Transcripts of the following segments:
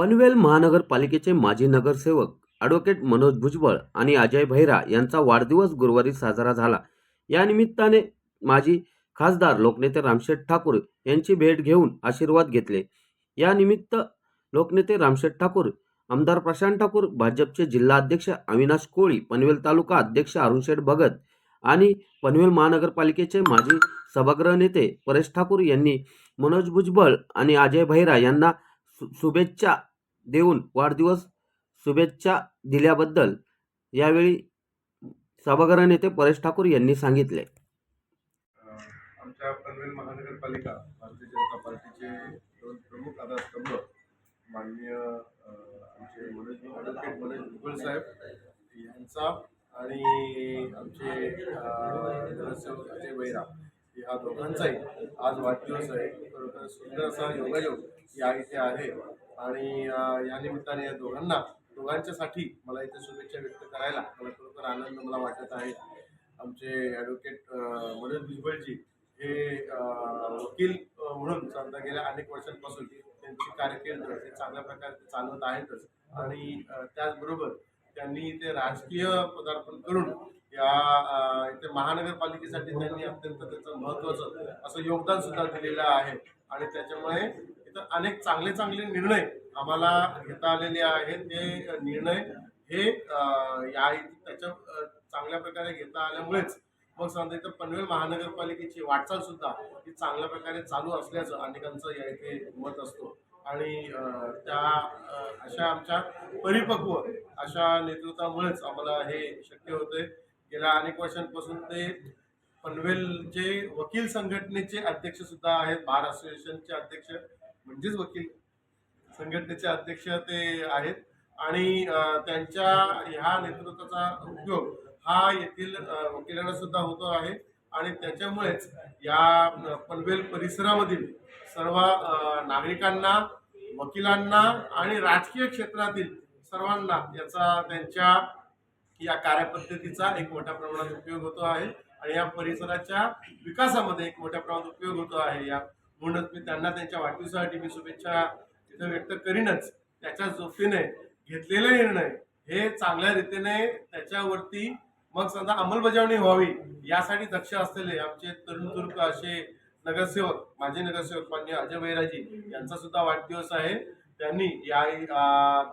पनवेल महानगरपालिकेचे माजी नगरसेवक ॲडव्होकेट मनोज भुजबळ आणि अजय भैरा यांचा वाढदिवस गुरुवारी साजरा झाला. या निमित्ताने माजी खासदार लोकनेते रामशेठ ठाकूर यांची भेट घेऊन आशीर्वाद घेतले. या निमित्त लोकनेते रामशेठ ठाकूर आमदार प्रशांत ठाकूर भाजपचे जिल्हा अध्यक्ष अविनाश कोळी पनवेल तालुका अध्यक्ष अरुणशेठ भगत आणि पनवेल महानगरपालिकेचे माजी सभागृह नेते परेश ठाकूर यांनी मनोज भुजबळ आणि अजय भैरा यांना शुभेच्छा देऊन वाढदिवस शुभेच्छा दिल्याबद्दल यावेळी सभागृह नेते परेश ठाकूर यांनी सांगितले. आमच्या पनवेल महानगरपालिका भारतीय जनता पार्टीचे दोन प्रमुख आधारस्तंभ माननीय आमचे मनोज ॲडव्होकेट मनोज भुजबळ साहेब यांचा आणि आमचे नगरसेवक अजय बैरा ह्या दोघांचाही आज वाढदिवस आहे. खरोखर सुंदर असा योगायोग या इथे आहे. आणि या निमित्ताने या दोघांना दोघांच्यासाठी मला इथे शुभेच्छा व्यक्त करायला मला खरोखर आनंद मला वाटत आहे. आमचे ॲडव्होकेट मनोज भुजबळजी हे वकील म्हणून समजा गेल्या अनेक वर्षांपासून त्यांची कारकीर्द हे चांगल्या प्रकारे ते चालवत आहेतच. आणि त्याचबरोबर त्यांनी इथे राजकीय पदार्पण करून या इथे महानगरपालिकेसाठी त्यांनी अत्यंत त्याचं महत्त्वाचं असं योगदान सुद्धा दिलेलं आहे. आणि त्याच्यामुळे इतर अनेक चांगले चांगले निर्णय आम्हाला घेता आलेले आहेत. ते निर्णय हे या त्याच्या चांगल्या प्रकारे घेता आल्यामुळेच मग सांगता इथं पनवेल महानगरपालिकेची वाटचाल सुद्धा ही चांगल्या प्रकारे चालू असल्याचं अनेकांचं या इथे मत असतो. आणि त्या अशा आमच्या परिपक्व अशा नेतृत्वामुळेच आम्हाला हे शक्य होते गेल्या अनेक वर्षांपासून ते पनवेलचे वकील संघटनेचे अध्यक्ष सुद्धा आहेत. बार असोसिएशनचे अध्यक्ष म्हणजेच वकील संघटनेचे अध्यक्ष ते आहेत. आणि त्यांच्या ह्या नेतृत्वाचा उपयोग हा येथील वकिलांना सुद्धा होतो आहे. आणि त्याच्यामुळेच या पनवेल परिसरामधील सर्व नागरिकांना वकिलांना आणि राजकीय क्षेत्रातील सर्वांना याचा त्यांच्या या कार्यपद्धतीचा एक मोठ्या प्रमाणात उपयोग होतो आहे. आणि या परिसराच्या विकासामध्ये एक मोठ्या प्रमाणात उपयोग होतो आहे या म्हणूनच मी त्यांना त्यांच्या वाढदिवसासाठी मी शुभेच्छा तिथं व्यक्त करीनच. त्याच्या जोखीने घेतलेले निर्णय हे चांगल्या रीतीने त्याच्यावरती मग समजा अंमलबजावणी व्हावी यासाठी दक्ष असलेले आमचे तरुण तुर्क असे नगरसेवक माजी नगरसेवक मान्य अजय बैराजी यांचा सुद्धा वाढदिवस आहे. त्यांनी या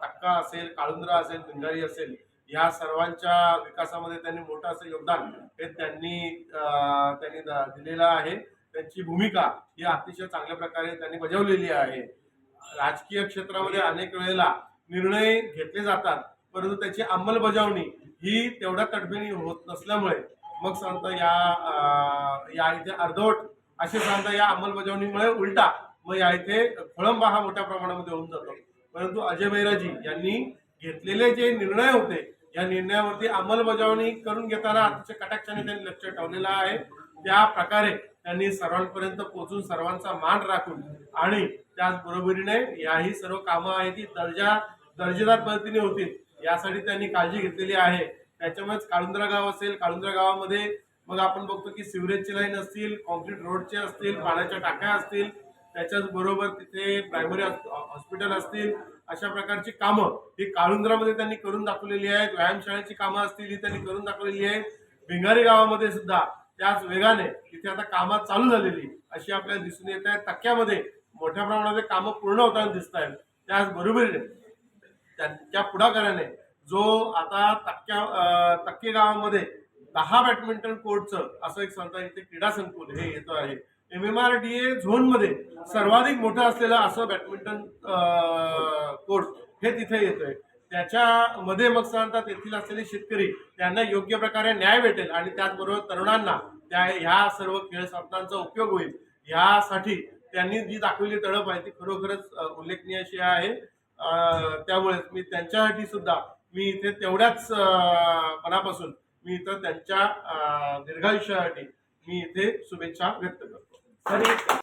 तक्का असेल काळुंद्रा असेल भिंगारी असेल या सर्वांच्या विकासामध्ये त्यांनी मोठं असं योगदान हे त्यांनी त्यांनी दिलेलं आहे. त्यांची भूमिका ही अतिशय चांगल्या प्रकारे त्यांनी बजावलेली आहे. राजकीय क्षेत्रामध्ये अनेक वेळेला निर्णय घेतले जातात परंतु त्याची अंमलबजावणी ही तेवढ्या तडफेने होत नसल्यामुळे मग सांगता या या इथे अर्धवट असे सांगता या अंमलबजावणीमुळे उलटा मग या इथे खोळंबा हा मोठ्या प्रमाणामध्ये होऊन जातो. परंतु अजय बैराजी यांनी घेतलेले जे निर्णय होते या निर्णयावरती अंमलबजावणी करून घेताना अतिशय कटाक्षाने त्यांनी लक्ष ठेवलेलं आहे. त्या प्रकारे त्यांनी सर्वांपर्यंत पोहोचून सर्वांचा मान राखून आणि त्याचबरोबरीने याही सर्व कामं आहेत ती दर्जा दर्जेदार पद्धतीने होतील यासाठी त्यांनी काळजी घेतलेली आहे. त्याच्यामुळेच काळुंद्रा गाव असेल काळुंद्रा गावामध्ये मग आपण बघतो की सिवरेजची लाईन असतील कॉन्क्रीट रोडचे असतील पाण्याच्या टाक्या असतील त्याच्याच बरोबर तिथे प्रायमरी हॉस्पिटल असतील अशा प्रकारची कामं ही काळुंद्रामध्ये त्यांनी करून दाखवलेली आहेत. व्यायामशाळेची कामं असतील ही त्यांनी करून दाखवलेली आहेत. भिंगारी गावामध्ये सुद्धा त्याच वेगाने तिथे आता कामं चालू झालेली अशी आपल्याला दिसून येत आहे. टक्क्यामध्ये मोठ्या प्रमाणामध्ये कामं पूर्ण होताना दिसत आहेत. त्याचबरोबरीने त्यांच्या पुढाकाराने जो आता टक्क्या तक्के टक्के गावामध्ये दहा बॅडमिंटन कोर्टचं असं एक सांगता इथे क्रीडा संकुल हे येतं आहे. M M R D A झोनमध्ये सर्वाधिक मोठं असलेलं असं बॅडमिंटन कोर्ट हे तिथे येतंय. त्याच्यामध्ये मग सांगतात तेथील असलेले शेतकरी त्यांना योग्य प्रकारे न्याय भेटेल आणि त्याचबरोबर तरुणांना त्या ह्या सर्व खेळ साधनांचा उपयोग होईल. यासाठी त्यांनी जी दाखवली तळप आहे ती खरोखरच उल्लेखनीय अशी आहे. त्यामुळे मी त्यांच्यासाठी सुद्धा मी इथे तेवढ्याच मनापासून मी इथं त्यांच्या दीर्घायुष्यासाठी मी इथे शुभेच्छा व्यक्त करतो.